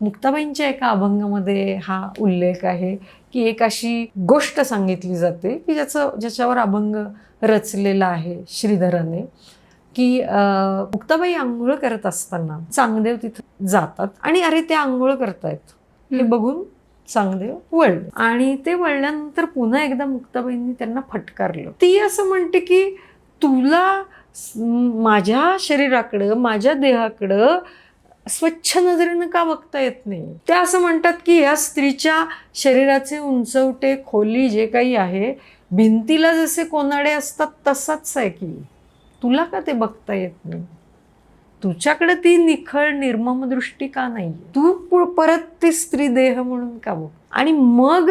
मुक्ताबाईंच्या एका अभंगामध्ये हा उल्लेख आहे की एक अशी गोष्ट सांगितली जाते की ज्याचं ज्याच्यावर अभंग रचलेला आहे श्रीधराने की मुक्ताबाई आंघोळ करत असताना चांगदेव तिथं जातात आणि अरे ते आंघोळ करतायत. हे. बघून चांगदेव वळले. आणि ते वळल्यानंतर पुन्हा एकदा मुक्ताबाईंनी त्यांना फटकारलं. ती असं म्हणते की तुला माझ्या शरीराकडं माझ्या देहाकडं स्वच्छ नजरेनं का बघता येत नाही? त्या असं म्हणतात की या स्त्रीच्या शरीराचे उंचवटे खोली जे काही आहे भिंतीला जसे कोनाडे असतात तसाच आहे की? तुला का ते बघता येत नाही? तुझ्याकडे ती निखळ निर्मम दृष्टी का नाही तू परत ते स्त्री देह म्हणून का बघ? आणि मग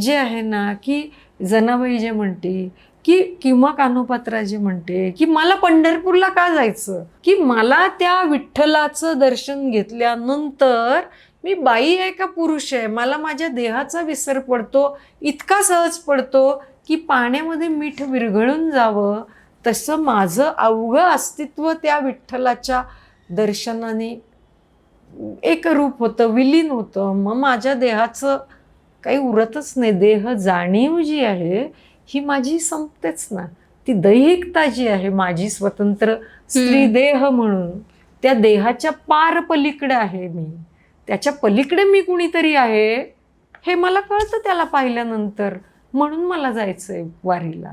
जे आहे ना की जनाबाई जे म्हणते की किंवा कानोपात्राजी म्हणते की मला पंढरपूरला का जायचं? की मला त्या विठ्ठलाचं दर्शन घेतल्यानंतर मी बाई आहे का पुरुष आहे? मला माझ्या देहाचा विसर पडतो इतका सहज पडतो की पाण्यामध्ये मीठ विरघळून जावं. तसं माझं अवघं अस्तित्व त्या विठ्ठलाच्या दर्शनाने एक रूप होतं विलीन होतं. मग माझ्या देहाचं काही उरतच नाही. देह जाणीव जी आहे ही माझी संपतेच ना. ती दैहिकता जी आहे माझी स्वतंत्र स्त्री. देह म्हणून त्या देहाच्या पार पलीकडे आहे मी. त्याच्या पलीकडे मी कुणीतरी आहे हे मला कळतं त्याला पाहिल्यानंतर. म्हणून मला जायचंय वारीला.